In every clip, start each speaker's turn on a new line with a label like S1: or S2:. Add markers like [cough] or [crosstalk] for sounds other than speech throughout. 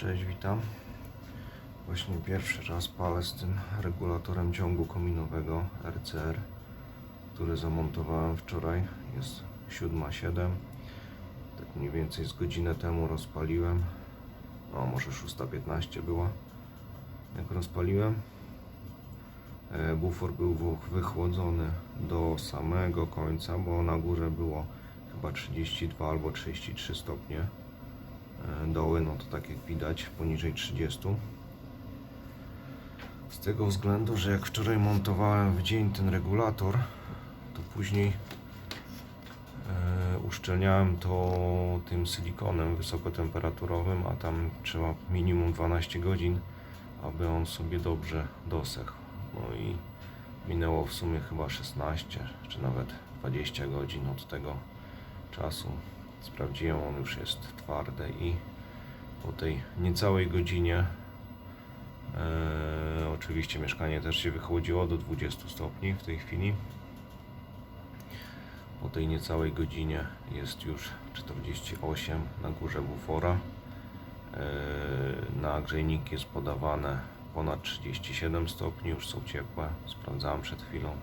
S1: Cześć, witam. Właśnie pierwszy raz palę z tym regulatorem ciągu kominowego RCR, który zamontowałem wczoraj. Jest 7.07. Tak mniej więcej z godzinę temu rozpaliłem. No, może 6.15 była. Jak rozpaliłem, e, bufor był wychłodzony do samego końca, bo na górze było chyba 32 albo 33 stopnie doły, no to tak jak widać poniżej 30. Z tego względu, że jak wczoraj montowałem w dzień ten regulator, to później e, uszczelniałem to tym silikonem wysokotemperaturowym, a tam trzeba minimum 12 godzin, aby on sobie dobrze dosechł. No i minęło w sumie chyba 16 czy nawet 20 godzin od tego czasu. Sprawdziłem, on już jest twardy i po tej niecałej godzinie e, oczywiście mieszkanie też się wychłodziło do 20 stopni w tej chwili. Po tej niecałej godzinie jest już 48 na górze bufora. E, na grzejnik jest podawane ponad 37 stopni, już są ciepłe, sprawdzałem przed chwilą.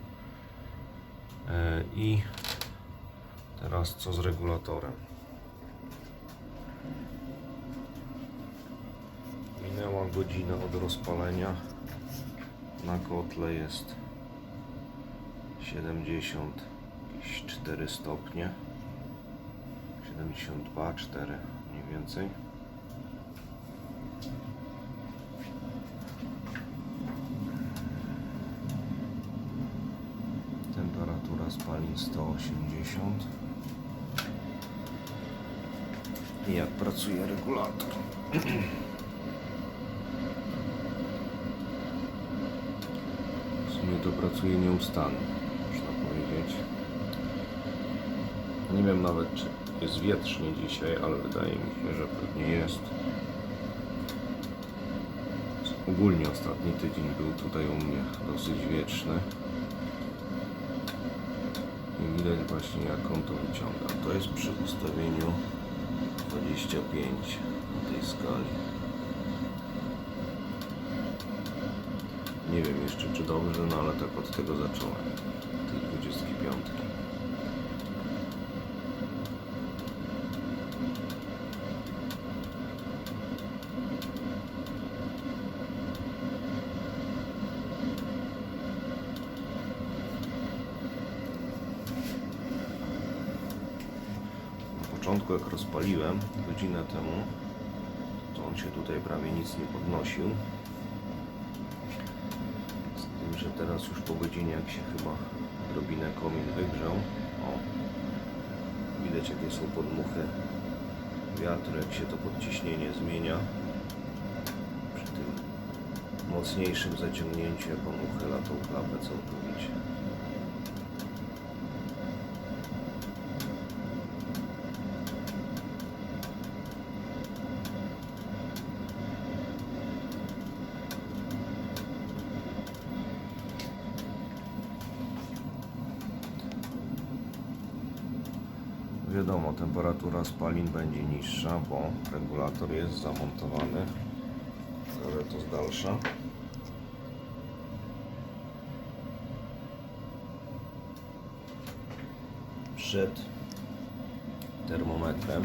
S1: E, I Teraz co z regulatorem? Godzina od rozpalenia. Na kotle jest 74 stopnie. 72, 4 mniej więcej. Temperatura spalin 180. I jak pracuje regulator. [clears throat] W sumie to pracuje nieustannie, można powiedzieć. Nie wiem nawet, czy jest wietrznie dzisiaj, ale wydaje mi się, że pewnie jest. Ogólnie ostatni tydzień był tutaj u mnie dosyć wieczny. I widać właśnie jak on to wyciąga. To jest przy ustawieniu 25 na tej skali. Nie wiem jeszcze czy dobrze, no ale tak od tego zacząłem. Tej 25. Na początku jak rozpaliłem godzinę temu, to on się tutaj prawie nic nie podnosił. Że teraz już po godzinie jak się chyba odrobinę komin wygrzał, o, widać jakie są podmuchy wiatru, jak się to podciśnienie zmienia. Przy tym mocniejszym zaciągnięciu, jak on uchyla tą klapę całkowicie. Wiadomo, temperatura spalin będzie niższa, bo regulator jest zamontowany. Ale to z dalsza. Przed termometrem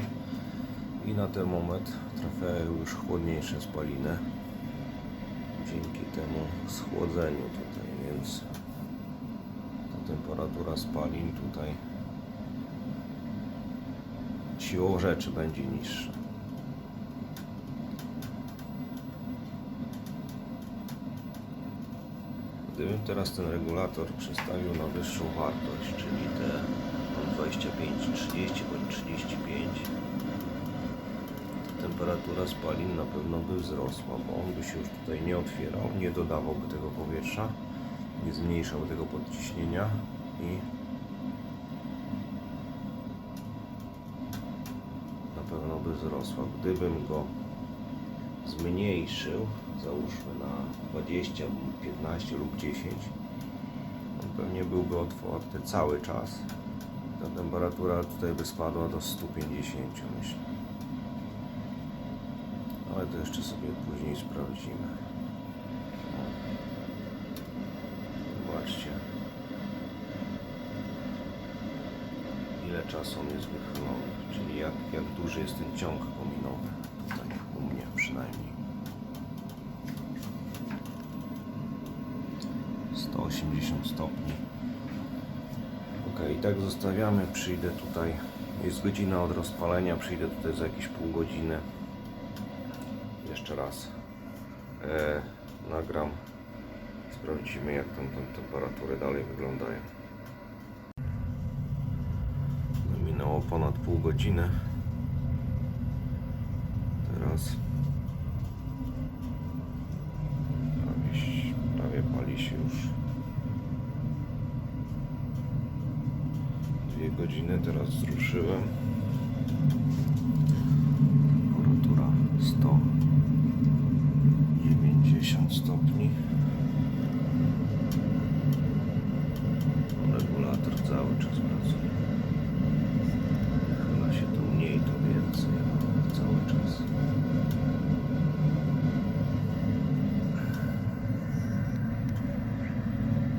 S1: i na termometr trafiają już chłodniejsze spaliny dzięki temu schłodzeniu tutaj, więc ta temperatura spalin tutaj siłą rzeczy będzie niższa. Gdybym teraz ten regulator przestawił na wyższą wartość, czyli te tam 25, 30 bądź 35, to temperatura spalin na pewno by wzrosła, bo on by się już tutaj nie otwierał, nie dodawałby tego powietrza, nie zmniejszał tego podciśnienia i by wzrosła. Gdybym go zmniejszył, załóżmy na 20, 15 lub 10, on pewnie byłby otwarty cały czas. Ta temperatura tutaj by spadła do 150 myślę. Ale to jeszcze sobie później sprawdzimy. Zobaczcie. Ile czasu on jest wychylony, czyli jak, jak duży jest ten ciąg kominowy. Tutaj u mnie przynajmniej. 180 stopni. Ok, i tak zostawiamy. Przyjdę tutaj. Jest godzina od rozpalenia. Przyjdę tutaj za jakieś pół godziny. Jeszcze raz. E, nagram. Sprawdzimy, jak tam, tam temperatury dalej wyglądają. Minęło ponad pół godziny. Teraz prawie pali się już. Dwie godziny teraz zruszyłem. Temperatura 190 stopni. Regulator cały czas pracuje. Chyba się tu mniej, to więcej. ale Cały czas.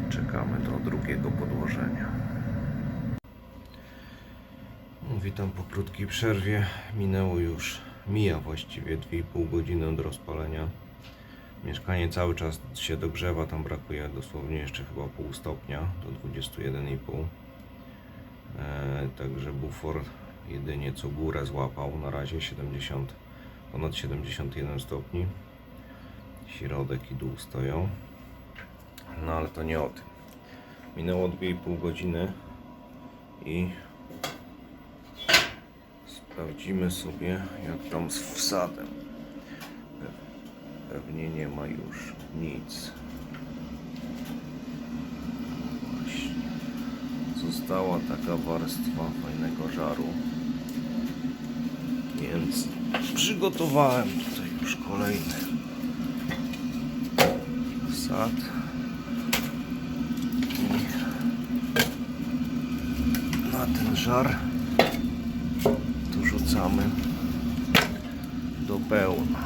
S1: Czekamy do drugiego podłożenia. Witam po krótkiej przerwie. Minęło już, mija właściwie 2,5 godziny od rozpalenia. Mieszkanie cały czas się dogrzewa, tam brakuje dosłownie jeszcze chyba pół stopnia do 21,5. E, także bufor jedynie co górę złapał, na razie 70, ponad 71 stopni. Środek i dół stoją. No ale to nie o tym. Minęło 2,5 godziny i sprawdzimy sobie jak tam z wsadem. Pe- Pewnie nie ma już nic. Właśnie. Została taka warstwa fajnego żaru. Więc przygotowałem tutaj już kolejny wsad. I na ten żar dorzucamy do pełna.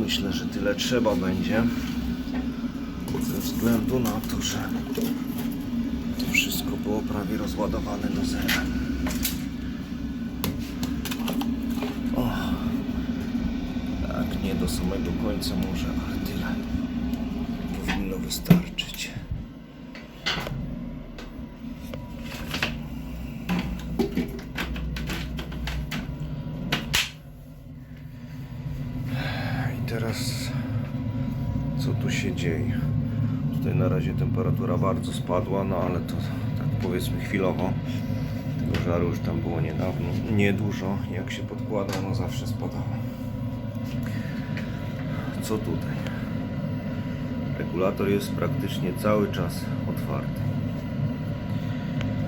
S1: Myślę, że tyle trzeba będzie ze względu na to, że to wszystko było prawie rozładowane do zera. O, tak, nie do samego końca może, ale tyle powinno wystarczyć. I teraz co tu się dzieje? Tutaj na razie temperatura bardzo spadła, no ale to tak powiedzmy chwilowo. Tego żaru już tam było niedawno, niedużo. Jak się podkłada, no zawsze spadało. Co tutaj? Regulator jest praktycznie cały czas otwarty.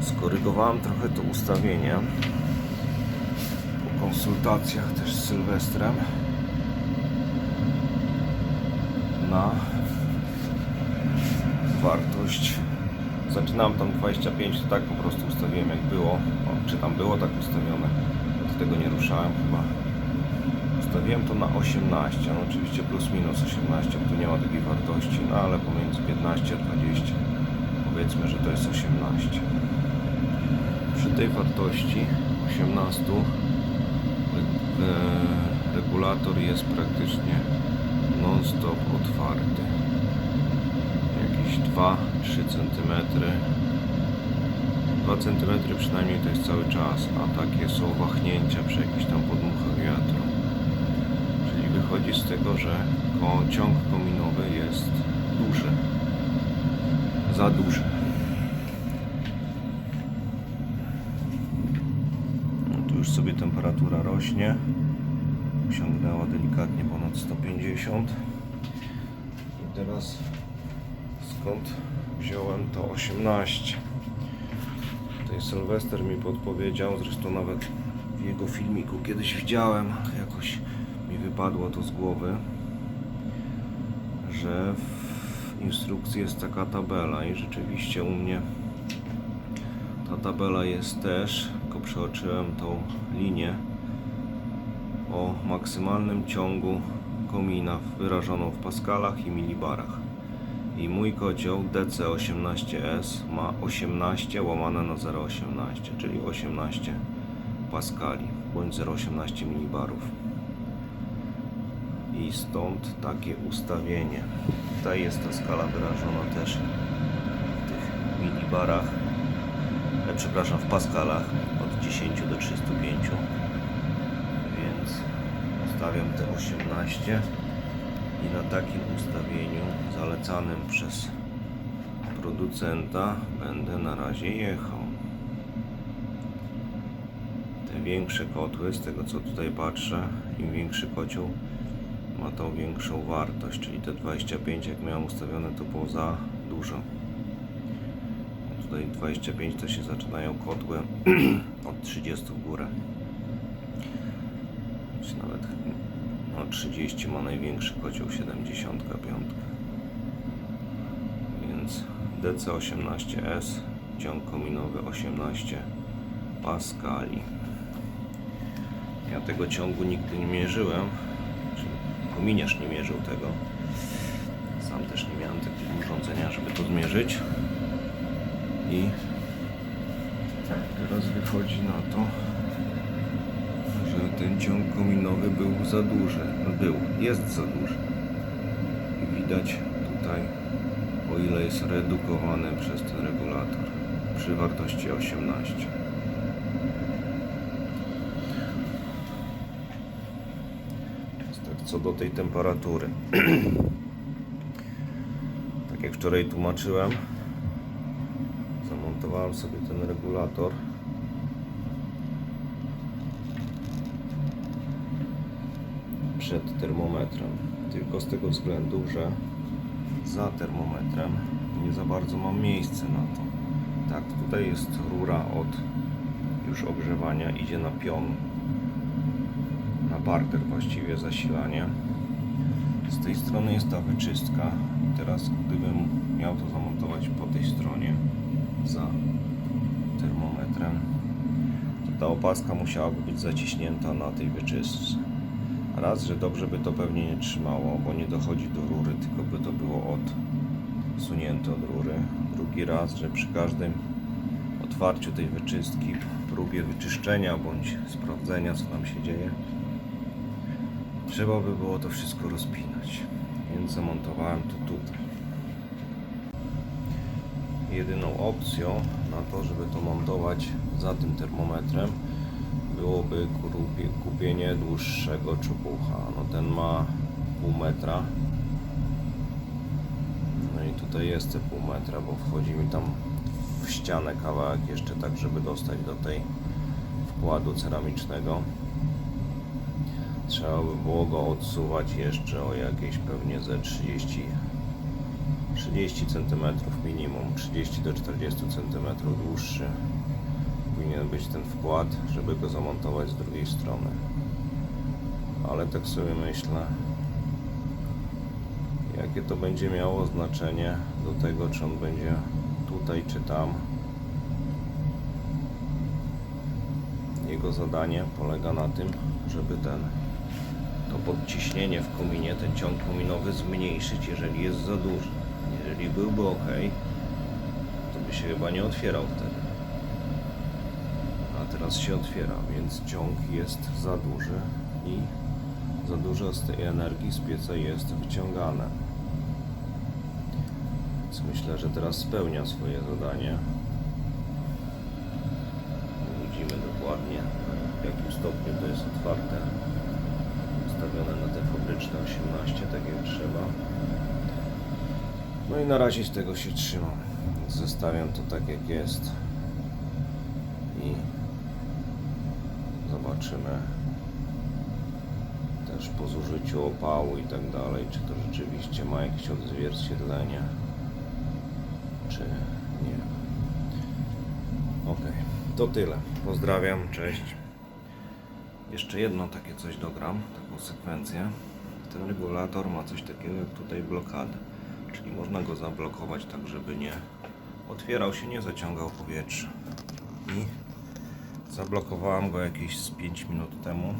S1: Skorygowałem trochę to ustawienie po konsultacjach też z Sylwestrem na wartość. Zaczynałem tam 25, to tak po prostu ustawiłem jak było. O, czy tam było tak ustawione? Od tego nie ruszałem chyba. Ustawiłem to na 18, no oczywiście plus minus 18, bo tu nie ma takiej wartości, no ale pomiędzy 15 a 20 powiedzmy, że to jest 18. Przy tej wartości 18 e, regulator jest praktycznie non-stop otwarty. Jakieś 2-3 cm. 2 cm przynajmniej to jest cały czas, a takie są wahnięcia przy jakichś tam podmuchach wiatru. Wychodzi z tego, że ciąg kominowy jest duży. Za duży. No tu już sobie temperatura rośnie. Osiągnęła delikatnie ponad 150. I teraz skąd wziąłem to 18? Tutaj Sylwester mi podpowiedział, zresztą nawet w jego filmiku kiedyś widziałem, jakoś wypadło to z głowy, że w instrukcji jest taka tabela i rzeczywiście u mnie ta tabela jest też, tylko przeoczyłem tą linię o maksymalnym ciągu komina wyrażoną w paskalach i milibarach. I mój kocioł DC18S ma 18 łamane na 0,18, czyli 18 paskali bądź 0,18 milibarów. I stąd takie ustawienie. Tutaj jest ta skala wyrażona też w tych milibarach, e, przepraszam, w paskalach od 10 do 305. Więc ustawiam te 18 i na takim ustawieniu zalecanym przez producenta będę na razie jechał. Te większe kotły, z tego co tutaj patrzę, im większy kocioł ma tą większą wartość, czyli te 25 jak miałem ustawione to było za dużo. A Tutaj 25 to się zaczynają kotły [clears throat] od 30 w górę. Czy nawet no 30 ma największy kocioł 75. Więc DC18S ciąg kominowy 18 paskali. Ja tego ciągu nigdy nie mierzyłem, czy kominiarz nie mierzył tego. Sam też nie miałem takiego urządzenia, żeby to zmierzyć. I teraz wychodzi na to, że ten ciąg kominowy był za duży. Był, jest za duży. I widać tutaj, o ile jest redukowany przez ten regulator przy wartości 18. Więc tak co do tej temperatury. [clears throat] tak jak wczoraj tłumaczyłem, zamontowałem sobie ten regulator przed termometrem. Tylko z tego względu, że za termometrem nie za bardzo mam miejsce na to. Tak, tutaj jest rura od już ogrzewania, idzie na pion, parter właściwie zasilanie. Z tej strony jest ta wyczystka i teraz gdybym miał to zamontować po tej stronie za termometrem, to ta opaska musiałaby być zaciśnięta na tej wyczystce. Raz, że dobrze by to pewnie nie trzymało, bo nie dochodzi do rury, tylko by to było odsunięte od rury. Drugi raz, że przy każdym otwarciu tej wyczystki, próbie wyczyszczenia bądź sprawdzenia, co tam się dzieje, trzeba by było to wszystko rozpinać. Więc zamontowałem to tutaj. Jedyną opcją na to, żeby to montować za tym termometrem, byłoby kupie- kupienie dłuższego czupucha. No ten ma pół metra. No i tutaj jest te pół metra, bo wchodzi mi tam w ścianę kawałek jeszcze tak, żeby dostać do tej wkładu ceramicznego. Trzeba by było go odsuwać jeszcze o jakieś pewnie ze 30 30 cm minimum, 30 do 40 cm dłuższy powinien być ten wkład, żeby go zamontować z drugiej strony. Ale tak sobie myślę, jakie to będzie miało znaczenie do tego, czy on będzie tutaj, czy tam. Jego zadanie polega na tym, żeby ten to podciśnienie w kominie, ten ciąg kominowy zmniejszyć, jeżeli jest za duży. Jeżeli byłby ok, to by się chyba nie otwierał wtedy a teraz się otwiera, więc ciąg jest za duży i za dużo z tej energii z pieca jest wyciągane. Więc myślę, że teraz spełnia swoje zadanie. Widzimy dokładnie w jakim stopniu to jest otwarte. Na te fabryczne 18, tak jak trzeba. No i na razie z tego się trzymam. Zostawiam to tak jak jest. I zobaczymy też po zużyciu opału i tak dalej, czy to rzeczywiście ma jakieś odzwierciedlenie, czy nie. Ok, to tyle. Pozdrawiam, cześć. Jeszcze jedno takie coś dogram, taką sekwencję. Ten regulator ma coś takiego jak tutaj blokadę, czyli można go zablokować tak, żeby nie otwierał się, nie zaciągał powietrza. I zablokowałem go jakieś z 5 minut temu.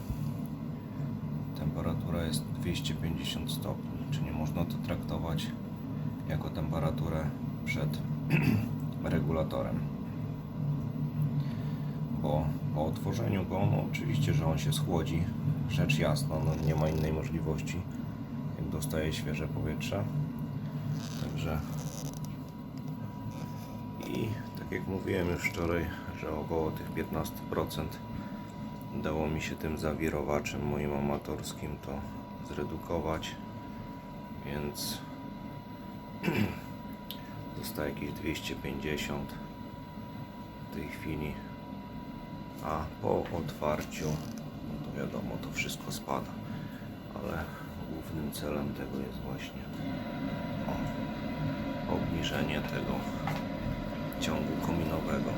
S1: Temperatura jest 250 stopni, czyli można to traktować jako temperaturę przed [clears throat] regulatorem. Bo po otworzeniu go, no oczywiście, że on się schłodzi, rzecz jasna, no nie ma innej możliwości, jak dostaje świeże powietrze. Także i tak jak mówiłem już wczoraj, że około tych 15% udało mi się tym zawirowaczem moim amatorskim to zredukować, więc [clears throat] zostaje jakieś 250 w tej chwili, a po otwarciu, wiadomo, to wszystko spada, ale głównym celem tego jest właśnie o, obniżenie tego ciągu kominowego.